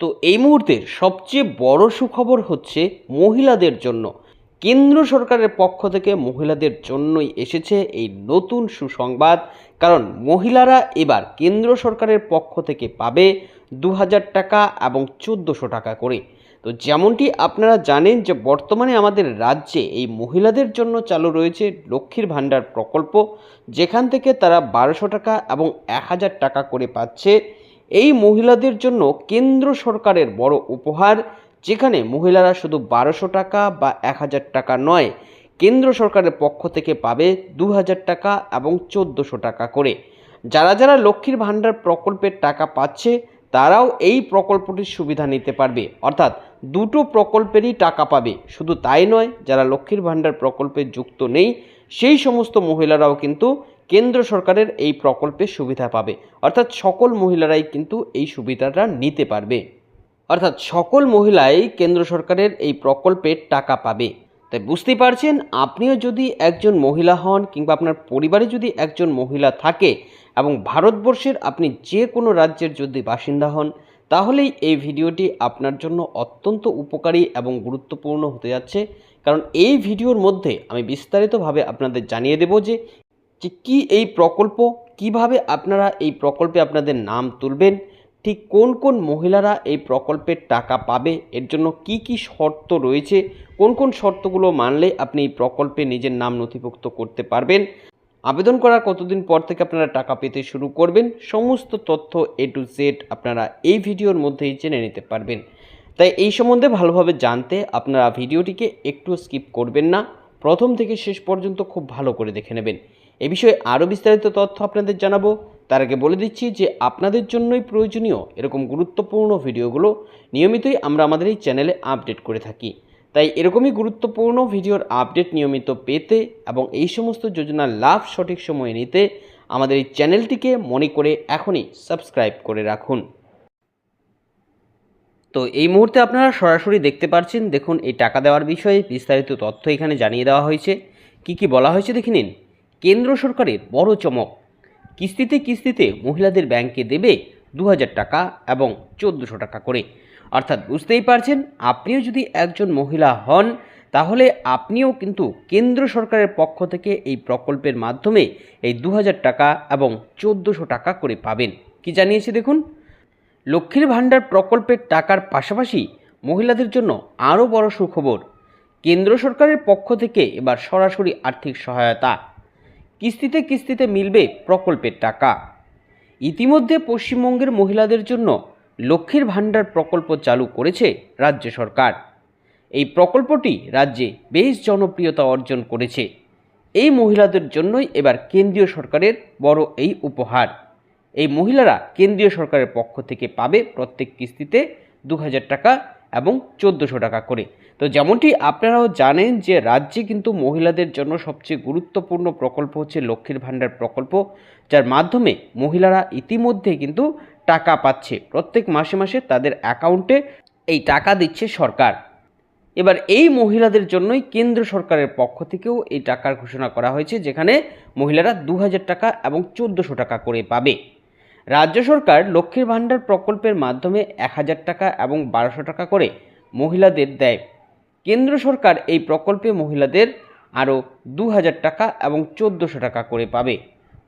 তো এই মুহূর্তের সবচেয়ে বড় সুখবর হচ্ছে মহিলাদের জন্য। কেন্দ্র সরকারের পক্ষ থেকে মহিলাদের জন্যই এসেছে এই নতুন সুসংবাদ, কারণ মহিলারা এবার কেন্দ্র সরকারের পক্ষ থেকে পাবে দু হাজার টাকা এবং চোদ্দোশো টাকা করে। তো যেমনটি আপনারা জানেন যে বর্তমানে আমাদের রাজ্যে এই মহিলাদের জন্য চালু রয়েছে লক্ষ্মীর ভাণ্ডার প্রকল্প, যেখান থেকে তারা বারোশো টাকা এবং এক হাজার টাকা করে পাচ্ছে। এই মহিলাদের জন্য কেন্দ্র সরকারের বড় উপহার, যেখানে মহিলারা শুধু বারোশো টাকা বা এক হাজার টাকা নয়, কেন্দ্র সরকারের পক্ষ থেকে পাবে দু হাজার টাকা এবং চোদ্দোশো টাকা করে। যারা যারা লক্ষ্মীর ভাণ্ডার প্রকল্পের টাকা পাচ্ছে, তারাও এই প্রকল্পটির সুবিধা নিতে পারবে। অর্থাৎ দুটো প্রকল্পেরই টাকা পাবে। শুধু তাই নয়, যারা লক্ষ্মীর ভাণ্ডার প্রকল্পে যুক্ত নেই সেই সমস্ত মহিলারাও কিন্তু কেন্দ্র সরকারের এই প্রকল্পের সুবিধা পাবে। অর্থাৎ সকল মহিলারাই কিন্তু এই সুবিধাটা নিতে পারবে। অর্থাৎ সকল মহিলাই কেন্দ্র সরকারের এই প্রকল্পের টাকা পাবে। তাই বুঝতেই পারছেন, আপনিও যদি একজন মহিলা হন কিংবা আপনার পরিবারে যদি একজন মহিলা থাকে এবং ভারতবর্ষের আপনি যে কোনো রাজ্যের যদি বাসিন্দা হন, তাহলেই এই ভিডিওটি আপনার জন্য অত্যন্ত উপকারী এবং গুরুত্বপূর্ণ হতে যাচ্ছে। কারণ এই ভিডিওর মধ্যে আমি বিস্তারিতভাবে আপনাদের জানিয়ে দেব যে কী এই প্রকল্প, কীভাবে আপনারা এই প্রকল্পে আপনাদের নাম তুলবেন, ঠিক কোন কোন মহিলারা এই প্রকল্পের টাকা পাবে, এর জন্য কি কি শর্ত রয়েছে, কোন কোন শর্তগুলো মানলে আপনি এই প্রকল্পে নিজের নাম নথিভুক্ত করতে পারবেন, আবেদন করার কতদিন পর থেকে আপনারা টাকা পেতে শুরু করবেন, সমস্ত তথ্য এ টু জেড আপনারা এই ভিডিওর মধ্যেই জেনে নিতে পারবেন। তাই এই সম্বন্ধে ভালোভাবে জানতে আপনারা ভিডিওটিকে একটু স্কিপ করবেন না। প্রথম থেকে শেষ পর্যন্ত খুব ভালো করে দেখে নেবেন। এ বিষয়ে আরও বিস্তারিত তথ্য আপনাদের জানাব। তার আগে বলে দিচ্ছি যে আপনাদের জন্যই প্রয়োজনীয় এরকম গুরুত্বপূর্ণ ভিডিওগুলো নিয়মিতই আমরা আমাদের এই চ্যানেলে আপডেট করে থাকি। তাই এরকমই গুরুত্বপূর্ণ ভিডিওর আপডেট নিয়মিত পেতে এবং এই সমস্ত যোজনার লাভ সঠিক সময়ে নিতে আমাদের এই চ্যানেলটিকে মনে করে এখনই সাবস্ক্রাইব করে রাখুন। তো এই মুহূর্তে আপনারা সরাসরি দেখতে পাচ্ছেন দেখুন এই টাকা দেওয়ার বিষয়ে বিস্তারিত তথ্য এখানে জানিয়ে দেওয়া হয়েছে। কি কি বলা হয়েছে দেখে নিন। কেন্দ্র সরকারের বড় চমক। কিস্তিতে কিস্তিতে মহিলাদের ব্যাংকে দেবে দু হাজার টাকা এবং চোদ্দোশো টাকা করে। অর্থাৎ বুঝতেই পারছেন, আপনিও যদি একজন মহিলা হন, তাহলে আপনিও কিন্তু কেন্দ্র সরকারের পক্ষ থেকে এই প্রকল্পের মাধ্যমে এই দু হাজার টাকা এবং চোদ্দোশো টাকা করে পাবেন। কি জানিয়েছে দেখুন? লক্ষ্মীর ভাণ্ডার প্রকল্পের টাকার পাশাপাশি মহিলাদের জন্য আরও বড় সুখবর। কেন্দ্র সরকারের পক্ষ থেকে এবার সরাসরি আর্থিক সহায়তা। কিস্তিতে কিস্তিতে মিলবে প্রকল্পের টাকা। ইতিমধ্যে পশ্চিমবঙ্গের মহিলাদের জন্য লক্ষ্মীর ভাণ্ডার প্রকল্প চালু করেছে রাজ্য সরকার। এই প্রকল্পটি রাজ্যে বেশ জনপ্রিয়তা অর্জন করেছে। এই মহিলাদের জন্যই এবার কেন্দ্রীয় সরকারের বড় এই উপহার। এই মহিলারা কেন্দ্রীয় সরকারের পক্ষ থেকে পাবে প্রত্যেক কিস্তিতে দু হাজার টাকা এবং চোদ্দোশো টাকা করে। তো যেমনটি আপনারাও জানেন যে রাজ্যে কিন্তু মহিলাদের জন্য সবচেয়ে গুরুত্বপূর্ণ প্রকল্প হচ্ছে লক্ষ্মীর ভাণ্ডার প্রকল্প, যার মাধ্যমে মহিলারা ইতিমধ্যে কিন্তু টাকা পাচ্ছে। প্রত্যেক মাসে মাসে তাদের অ্যাকাউন্টে এই টাকা দিচ্ছে সরকার। এবার এই মহিলাদের জন্যই কেন্দ্র সরকারের পক্ষ থেকেও এই টাকার ঘোষণা করা হয়েছে, যেখানে মহিলারা দু হাজার টাকা এবং চোদ্দোশো টাকা করে পাবে। রাজ্য সরকার লক্ষ্মীর ভাণ্ডার প্রকল্পের মাধ্যমে এক হাজার টাকা এবং বারোশো টাকা করে মহিলাদের দেয়। কেন্দ্র সরকার এই প্রকল্পে মহিলাদের আরও দু হাজার টাকা এবং চোদ্দোশো টাকা করে পাবে।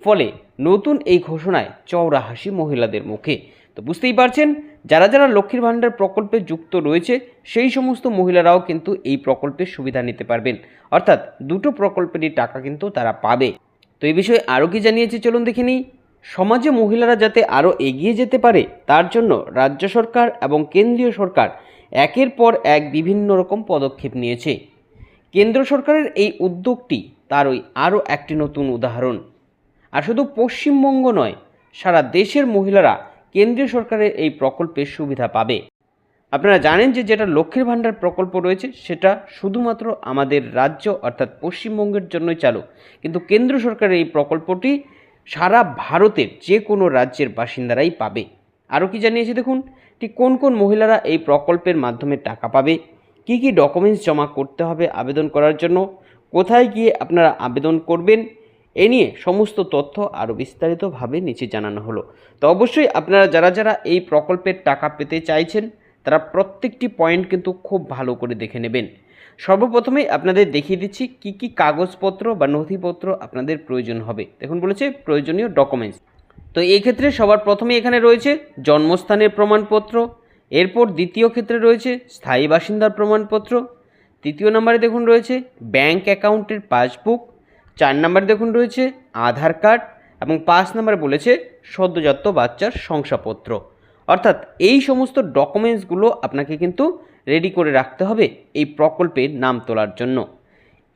ফলে নতুন এই ঘোষণায় চওড়া হাসি মহিলাদের মুখে। তো বুঝতেই পারছেন, যারা যারা লক্ষ্মীর ভাণ্ডার প্রকল্পে যুক্ত রয়েছে, সেই সমস্ত মহিলারাও কিন্তু এই প্রকল্পের সুবিধা নিতে পারবেন। অর্থাৎ দুটো প্রকল্পেরই টাকা কিন্তু তারা পাবে। তো এই বিষয়ে আরও কি জানিয়েছে চলুন দেখে নিই। সমাজে মহিলারা যাতে আরও এগিয়ে যেতে পারে, তার জন্য রাজ্য সরকার এবং কেন্দ্রীয় সরকার একের পর এক বিভিন্ন রকম পদক্ষেপ নিয়েছে। কেন্দ্র সরকারের এই উদ্যোগটি তারই আরও একটি নতুন উদাহরণ। আর শুধু পশ্চিমবঙ্গ নয়, সারা দেশের মহিলারা কেন্দ্রীয় সরকারের এই প্রকল্পের সুবিধা পাবে। আপনারা জানেন যে যেটা লক্ষ্মীর ভাণ্ডার প্রকল্প রয়েছে, সেটা শুধুমাত্র আমাদের রাজ্য অর্থাৎ পশ্চিমবঙ্গের জন্যই চালু। কিন্তু কেন্দ্র সরকারের এই প্রকল্পটি সারা ভারতের যে কোনো রাজ্যের বাসিন্দারাই পাবে। আরও কি জানিয়েছে দেখুন? ঠিক কোন কোন মহিলারা এই প্রকল্পের মাধ্যমে টাকা পাবে? কি কি ডকুমেন্টস জমা করতে হবে আবেদন করার জন্য? কোথায় গিয়ে আপনারা আবেদন করবেন? এ নিয়ে সমস্ত তথ্য আরও বিস্তারিতভাবে নিচে জানানো হলো। তো অবশ্যই আপনারা যারা যারা এই প্রকল্পের টাকা পেতে চাইছেন, তারা প্রত্যেকটি পয়েন্ট কিন্তু খুব ভালো করে দেখে নেবেন। সর্বপ্রথমেই আপনাদের দেখিয়ে দিচ্ছি কি কি কাগজপত্র বা নথিপত্র আপনাদের প্রয়োজন হবে। দেখুন বলেছে, প্রয়োজনীয় ডকুমেন্টস তো এই ক্ষেত্রে সবার প্রথমে এখানে রয়েছে জন্মস্থানের প্রমাণপত্র, এরপর দ্বিতীয় ক্ষেত্রে রয়েছে স্থায়ী বাসিন্দার প্রমাণপত্র, তৃতীয় নম্বরে দেখুন রয়েছে ব্যাংক অ্যাকাউন্টের পাসবুক চার নম্বরে দেখুন রয়েছে আধার কার্ড এবং পাঁচ নম্বরে বলেছে সদ্যজাত বাচ্চার শংসাপত্র। অর্থাৎ এই সমস্ত ডকুমেন্টসগুলো আপনাকে কিন্তু রেডি করে রাখতে হবে এই প্রকল্পের নাম তোলার জন্য।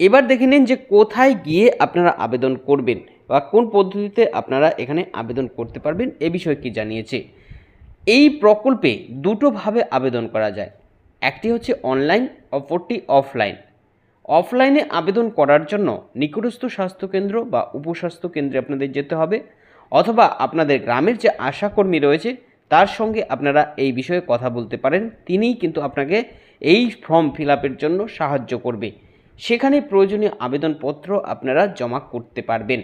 এবার দেখে নিন যে কোথায় গিয়ে আপনারা আবেদন করবেন বা কোন পদ্ধতিতে আপনারা এখানে আবেদন করতে পারবেন এ বিষয়ে কি জানিয়েছে। এই প্রকল্পে দুটোভাবে আবেদন করা যায়। একটি হচ্ছে অনলাইন, অপরটি অফলাইন। অফলাইনে আবেদন করার জন্য নিকটস্থ স্বাস্থ্যকেন্দ্র বা উপস্বাস্থ্য কেন্দ্রে আপনাদের যেতে হবে অথবা আপনাদের গ্রামের যে আশাকর্মী রয়েছে তার সঙ্গে আপনারা এই বিষয়ে কথা বলতে পারেন। তিনিই কিন্তু আপনাকে এই ফর্ম ফিল জন্য সাহায্য করবে। সেখানে প্রয়োজনীয় আবেদনপত্র আপনারা জমা করতে পারবেন।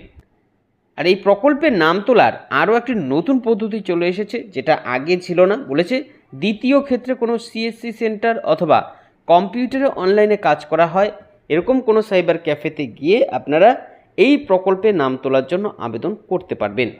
আর এই প্রকল্পের নাম তোলার আরও একটি নতুন পদ্ধতি চলে এসেছে, যেটা আগে ছিল না। বলেছে, দ্বিতীয় ক্ষেত্রে কোনো সিএসসি সেন্টার অথবা কম্পিউটারে অনলাইনে কাজ করা হয়। এরকম কোনো সাইবার ক্যাফেতে গিয়ে আপনারা এই প্রকল্পে নাম তোলার জন্য আবেদন করতে পারবেন।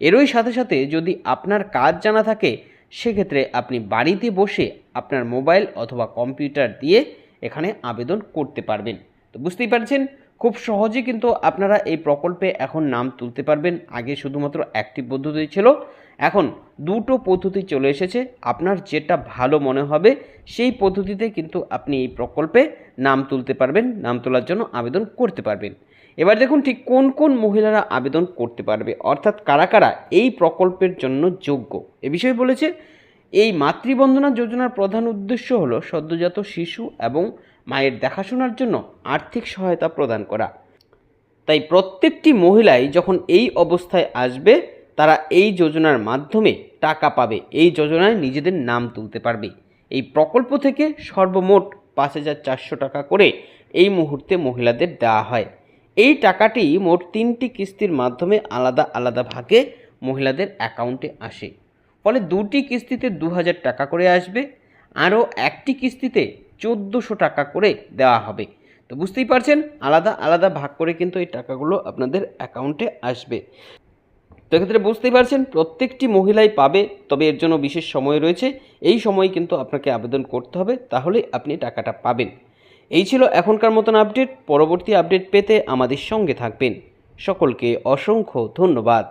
এরই সাথে সাথে যদি আপনার কাজ জানা থাকে, সেক্ষেত্রে আপনি বাড়িতে বসে আপনার মোবাইল অথবা কম্পিউটার দিয়ে এখানে আবেদন করতে পারবেন। তো বুঝতেই পারছেন? খুব সহজে কিন্তু আপনারা এই প্রকল্পে এখন নাম তুলতে পারবেন। আগে শুধুমাত্র একটি পদ্ধতি ছিল। এখন দুটো পদ্ধতি চলে এসেছে। আপনার যেটা ভালো মনে হবে, সেই পদ্ধতিতে কিন্তু আপনি এই প্রকল্পে নাম তুলতে পারবেন। নাম তোলার জন্য আবেদন করতে পারবেন। এবার দেখুন ঠিক কোন কোন মহিলারা আবেদন করতে পারবে। অর্থাৎ কারা কারা এই প্রকল্পের জন্য যোগ্য? এ বিষয়ে বলেছে, এই মাতৃবন্দনা যোজনার প্রধান উদ্দেশ্য হলো সদ্যজাত শিশু এবং মায়ের দেখাশোনার জন্য আর্থিক সহায়তা প্রদান করা। তাই প্রত্যেকটি মহিলাই যখন এই অবস্থায় আসবে, তারা এই যোজনার মাধ্যমে টাকা পাবে, এই যোজনায় নিজেদের নাম তুলতে পারবে। এই প্রকল্প থেকে সর্বমোট পাঁচ হাজার চারশো টাকা করে এই মুহূর্তে মহিলাদের দেওয়া হয়। এই টাকাটি মোট তিনটি কিস্তির মাধ্যমে আলাদা আলাদা ভাগে মহিলাদের অ্যাকাউন্টে আসে। ফলে দুটি কিস্তিতে দু হাজার টাকা করে আসবে, আরও একটি কিস্তিতে চোদ্দোশো টাকা করে দেওয়া হবে। তো বুঝতেই পারছেন, আলাদা আলাদা ভাগ করে কিন্তু এই টাকাগুলো আপনাদের অ্যাকাউন্টে আসবে। তো এক্ষেত্রে বুঝতেই পারছেন, প্রত্যেকটি মহিলাই পাবে, তবে এর জন্য বিশেষ সময় রয়েছে। এই সময় কিন্তু আপনাকে আবেদন করতে হবে তাহলে আপনি টাকাটা পাবেন। এই ছিল এখনকার মতন আপডেট। পরবর্তী আপডেট পেতে আমাদের সঙ্গে থাকবেন। সকলকে অসংখ্য ধন্যবাদ।